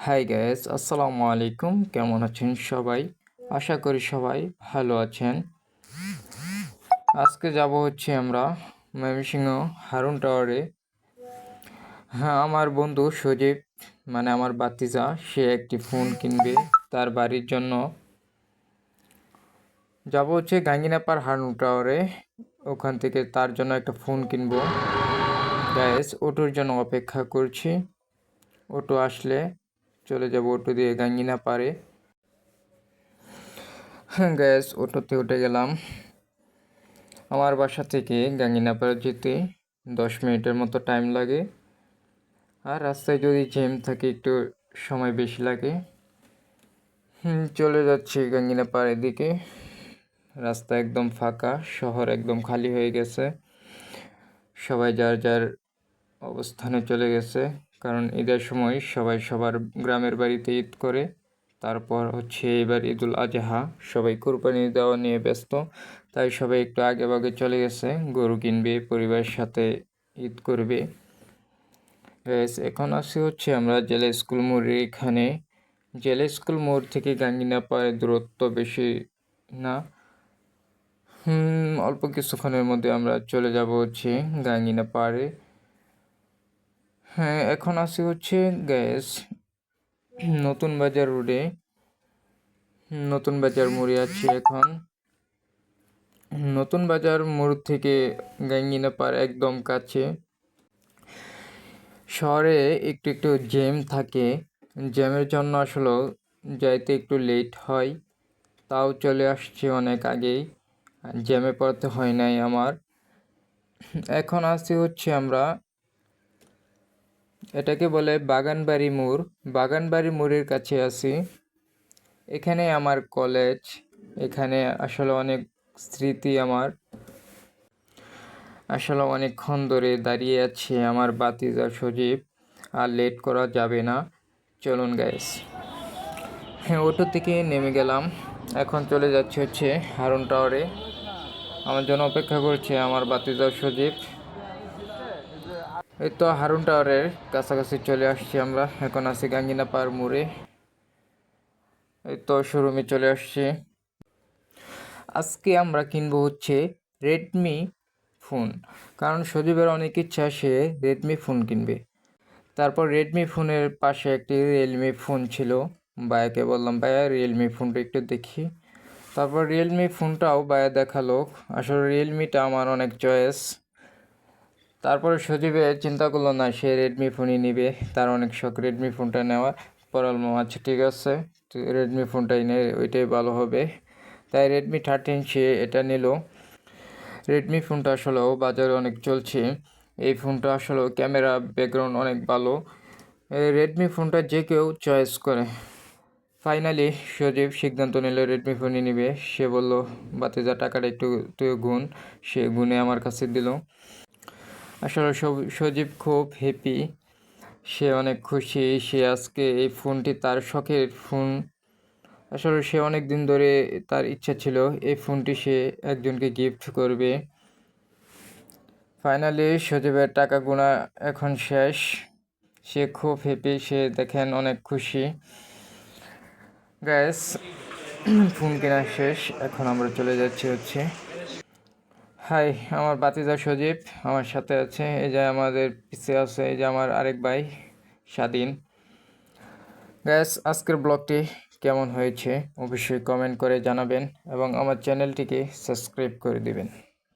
High gas আসসালামু আলাইকুম কেমন আছেন সবাই? আশা করি সবাই ভালো আছেন। আজকে যাব হচ্ছে আমরা ময়মনসিংহ হারুন টাওয়ারে। হ্যাঁ আমার বন্ধু সজীব মানে আমার বাতিজা, সে একটি ফোন কিনবে তার বাড়ির জন্য। যাব হচ্ছে গাঙ্গিনাপার হারুন টাওয়ারে। ওখান থেকে তার জন্য একটা ফোন কিনবো। গ্যাস অটোর জন্য অপেক্ষা করছি। অটো আসলে চলে যাব অটো দিয়ে গাঙ্গিনা পারে গ্যাস অটোতে উঠে গেলাম। আমার বাসা থেকে গাঙ্গিনা পাড়ে যেতে দশ মিনিটের মতো টাইম লাগে। আর রাস্তায় যদি জ্যাম থাকে, একটু সময় বেশি লাগে। চলে যাচ্ছি গাঙ্গিনা পাড়ের দিকে। রাস্তা একদম ফাঁকা, শহর একদম খালি হয়ে গেছে। সবাই যার যার অবস্থানে চলে গেছে। কারণ ঈদের সময় সবাই সবার গ্রামের বাড়িতে ঈদ করে। তারপর হচ্ছে এবার ঈদুল আজহা, সবাই কোরবানি দেওয়া নিয়ে ব্যস্ত। তাই সবাই একটু আগে ভাগে চলে গেছে, গরু কিনবে, পরিবারের সাথে ঈদ করবে। এখন আসি হচ্ছে আমরা জেলা স্কুল মোড়ের এখানে। জেলা স্কুল মোড় থেকে গাঙ্গিনা পাড়ের দূরত্ব বেশি না। অল্প কিছুক্ষণের মধ্যে আমরা চলে যাব হচ্ছে গাঙ্গিনা পাড়ে। হ্যাঁ এখন আসি হচ্ছে গ্যাস নতুন বাজার রোডে নতুন বাজার মোড়ে আছি এখন। নতুন বাজার মোড় থেকে গাঙ্গিনা পার একদম কাছে। শহরে একটু একটু জ্যাম থাকে। জ্যামের জন্য আসলে যাইতে একটু লেট হয়। তাও চলে আসছে অনেক আগেই। জ্যামে পড়তে হয় নাই আমার। এখন আসছি হচ্ছে আমরা এটাকে বলে বাগানবাড়ি মোড়। বাগানবাড়ি মোড়ের কাছে আছি। এখানে আমার কলেজ, এখানে আসলে অনেক স্মৃতি আমার। আসলে অনেকক্ষণ ধরে দাঁড়িয়ে আছে আমার বাতিজা সজীব। আর লেট করা যাবে না। চলুন গ্যাস হ্যাঁ অটো থেকে নেমে গেলাম। এখন চলে যাচ্ছে হচ্ছে হারুন টাওয়ারে আমার জন্য অপেক্ষা করছে আমার বাতিজা সজীব। এই তো হারুন টাওয়ারের কাছাকাছি চলে আসছি আমরা। এখন আছি গাঙ্গিনা পার মোড়ে। এই তো শোরুমে চলে আসছি। আজকে আমরা কিনবো হচ্ছে রেডমি ফোন কারণ সজীবের অনেক ইচ্ছা সে রেডমি ফোন কিনবে। তারপর রেডমি ফোনের পাশে একটি রিয়েলমি ফোন ছিল। বায়াকে বললাম বায়া রিয়েলমি ফোনটা একটু দেখি। তারপর রিয়েলমি ফোনটাও বায়া দেখাল। আসলে রিয়েলমিটা আমার অনেক চয়েস। তারপরে সজীবে চিন্তা করল, না, সে রেডমি ফোনই নিবে। তার অনেক শখ রেডমি ফোনটা নেওয়ার। পরালম আচ্ছা ঠিক আছে রেডমি ফোনটাই নে, ওইটাই ভালো হবে। তাই রেডমি থার্টিন সে এটা নিল। রেডমি ফোনটা আসলেও বাজারে অনেক চলছে। এই ফোনটা আসলেও ক্যামেরা ব্যাকগ্রাউন্ড অনেক ভালো। রেডমি ফোনটা যে কেউ চয়েস করে। ফাইনালি সজীব সিদ্ধান্ত নিল রেডমি ফোনই নিবে। সে বলল বাতিজা টাকাটা একটু তুই গুণ সে গুনে আমার কাছে দিল। আসলে সজীব খুব হ্যাপি সে অনেক খুশি, সে আজকে এই ফোনটি তার শখের ফোন। আসলে সে অনেক দিন ধরে তার ইচ্ছা ছিল এই ফোনটি সে একজনকে গিফট করবে। ফাইনালি সজীবের টাকা গোনা এখন শেষ। সে খুব হ্যাপি সে দেখেন অনেক খুশি। গ্যাস ফোন কেনা শেষ। এখন আমরা চলে যাচ্ছি হচ্ছে হাই আমার বাতিজা সজীব। আমার সাথে আছে এই যে আমাদের পিছিয়ে আছে, এই যে আমার আরেক ভাই, স্বাধীন। গ্যাস আজকের ব্লগটি কেমন হয়েছে অবশ্যই কমেন্ট করে জানাবেন এবং আমার চ্যানেলটিকে সাবস্ক্রাইব করে দিবেন।